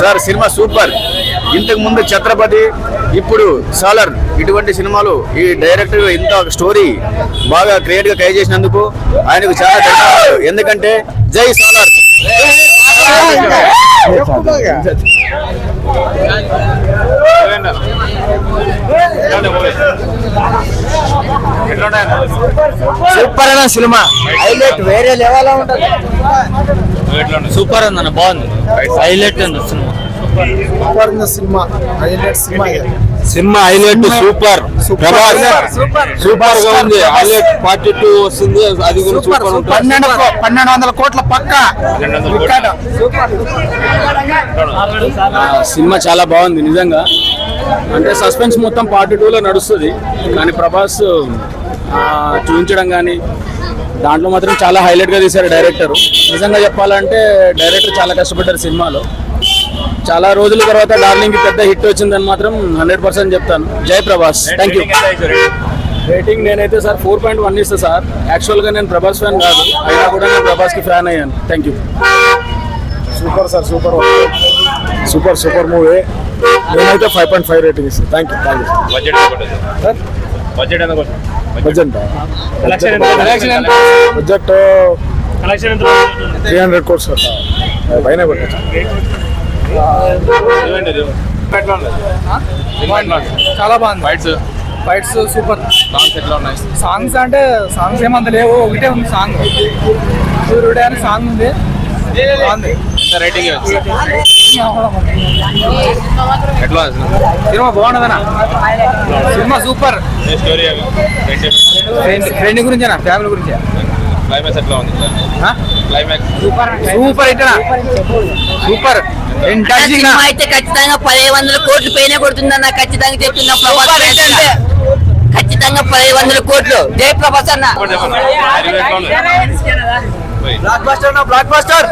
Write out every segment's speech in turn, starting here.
Sir cinema super. ఇంతకు ముందు ఛత్రపతి ఇప్పుడు సాలర్. ఇటువంటి సినిమాలు ఈ డైరెక్టర్ ఇంత స్టోరీ బాగా క్రియేట్గా క్రియేట్ చేసినందుకు ఆయనకు చాలా ధన్యవాదాలు. ఎందుకంటే జై సాలర్. సూపర్ అన్న సినిమా. హైలైట్ వేరే లెవెల్ ఉంటుంది. సూపర్ ఉందన్న బాగుంది. హైలైట్ ఉంది సినిమా. సూపర్ ఉంది cinema highlight cinema. Cinema highlight super super. సూపర్గా ఉంది. హైలైట్ పార్టీ టూ వస్తుంది. అది కూడా సూపర్ పన్నెండు పన్నెండు వందల కోట్ల పక్క. సినిమా చాలా బాగుంది నిజంగా. అంటే సస్పెన్స్ మొత్తం పార్ట్ టూలో నడుస్తుంది. కానీ ప్రభాస్ చూపించడం కానీ దాంట్లో మాత్రం చాలా హైలైట్గా తీశారు డైరెక్టర్. నిజంగా చెప్పాలంటే డైరెక్టర్ చాలా కష్టపడ్డారు సినిమాలో. చాలా రోజుల తర్వాత డార్లింగ్కి పెద్ద హిట్ వచ్చిందని మాత్రం హండ్రెడ్ పర్సెంట్ చెప్తాను. జై ప్రభాస్. Thank you rating? నేనైతే సార్ ఫోర్ పాయింట్ వన్ ఇస్తా సార్. యాక్చువల్గా నేను ప్రభాస్ ఫ్యాన్ కాదు. అయినా కూడా నేను ప్రభాస్కి ఫ్యాన్ అయ్యాను. Thank you super sir super super super movie. నేనైతే ఫైవ్ పాయింట్ ఫైవ్ రేటింగ్ ఇస్తాను thank you thank you sir budget ఎంత కొట్టదు budget budget three hundred crores పైన చాలా బాగుంది. ఫైట్స్ ఫైట్స్ సూపర్ సాంగ్స్ ఎట్లా ఉన్నాయి? సాంగ్స్ అంటే సాంగ్స్ ఏమంత లేవు. ఒకటే ఉంది సాంగ్ సూర్యుడే అని సాంగ్ ఉంది. బాగుంది. ఎంత రేటింగ్ ఎట్లా ఉంది సినిమా బాగున్నదనా సినిమా సూపర్ స్టోరీ ఫ్రెండ్ గురించేనా ఫ్యామిలీ గురించి క్లైమాక్స్ ఎట్లా ఉంది క్లైమాక్స్ సూపర్ సూపర్ సినిమా అయితే ఖచ్చితంగా పదిహేను వందల కోట్లు పైన కొడుతుందన్న ఖచ్చితంగా చెప్తున్నా ప్రభాస్. ఖచ్చితంగా పదిహేను వందల కోట్లు జై ప్రభాస్ అన్న బ్లాక్ బస్టర్ నా బ్లాక్ బస్టర్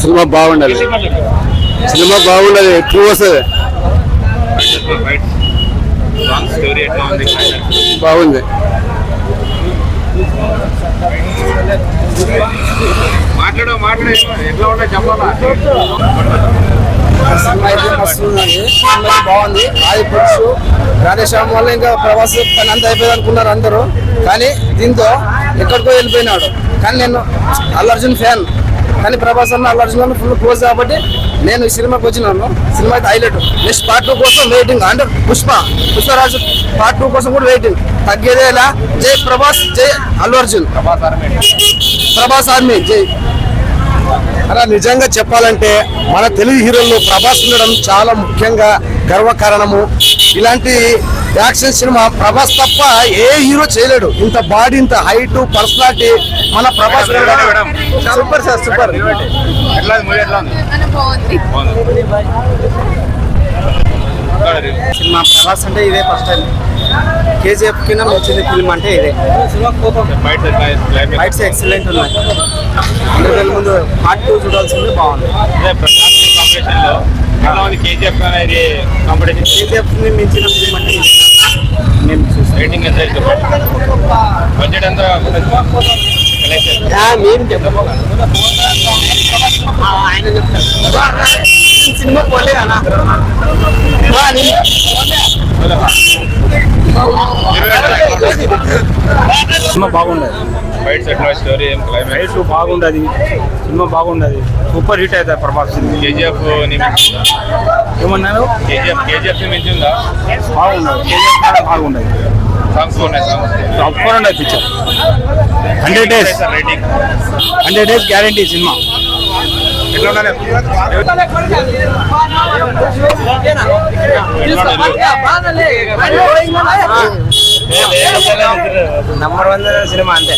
సినిమా బాగుండాలి. సినిమా బాగుండాలి ఎక్కువ వస్తుంది. బాగుంది. మాట్లాడు మాట్లాడు. ఎట్లా ఉన్నాయి చెప్పాలా? సినిమా అయితే మస్తు ఉన్నది బాగుంది ఆది పురుషు రాధేశ్యామ్ వల్ల ఇంకా ప్రభాస్ పని అంత అయిపోయింది అనుకున్నారు అందరూ కానీ దీంతో ఎక్కడికో వెళ్ళిపోయినాడు కానీ నేను అల్లు అర్జున్ ఫ్యాన్ కానీ ప్రభాస్ అన్న అల్లర్జున్ ఫుల్ క్లోజ్ కాబట్టి నేను ఈ సినిమాకి వచ్చినాను సినిమా అయితే హైలైట్ నెక్స్ట్ పార్ట్ టూ కోసం వెయిటింగ్ అంటే పుష్ప పుష్పరాజు పార్ట్ టూ కోసం కూడా వెయిటింగ్ తగ్గేదేలా జై ప్రభాస్ జై అల్లు అర్జున్ ప్రభాస్ ఆర్మీ జై అలా నిజంగా చెప్పాలంటే మన తెలుగు హీరోల్లో ప్రభాస్ ఉండడం చాలా ముఖ్యంగా గర్వకారణము. ఇలాంటి యాక్షన్ సినిమా ప్రభాస్ తప్ప ఏ హీరో చేయలేడు. ఇంత బాడీ ఇంత హైట్ పర్సనాలిటీ మన ప్రభాస్ సూపర్ సార్ సూపర్ ఎట్లా ఉంది మూవీ ఎట్లా ఉంది బాగుంది సినిమా ప్రభాస్ అంటే ఇదే ఫస్ట్ టైం కేజీఎఫ్ కింద వచ్చింది ఫిల్మ్ అంటే ఇదే. ఫైట్స్ ఎక్సలెంట్ ఉన్నాయి. అందరి వేల ముందు పార్ట్ టూ చూడాల్సింది బాగుంది. కేజీఎఫ్ అనేది కాంపిటీషన్ కేజీఎఫ్ని మించిన ఫిల్మ్ అంటే చూసాను రేటింగ్ ఎంత ఇస్తారు బడ్జెట్ ఎంత సినిమా పోలేదన్నా సినిమా బాగుండదు. ఫైట్స్ ఎట్లా స్టోరీ ఏం క్లైమాక్స్ రైట్ బాగుండదు. సినిమా బాగుండదు. సూపర్ హిట్ అవుతుంది ప్రభాస్ కేజీఎఫ్ని ఏమన్నారు? కేజీఎఫ్ కేజీఎఫ్ మించిందా? బాగుండదు. కేజీఎఫ్ కూడా బాగుండదు. సాంగ్స్ ఉన్నాయి సాంగ్స్ సూపర్ ఉండదు picture hundred days rating hundred days guarantee cinema. ఎట్లా ఉండాలి నంబర్ వన్ సినిమా అంతే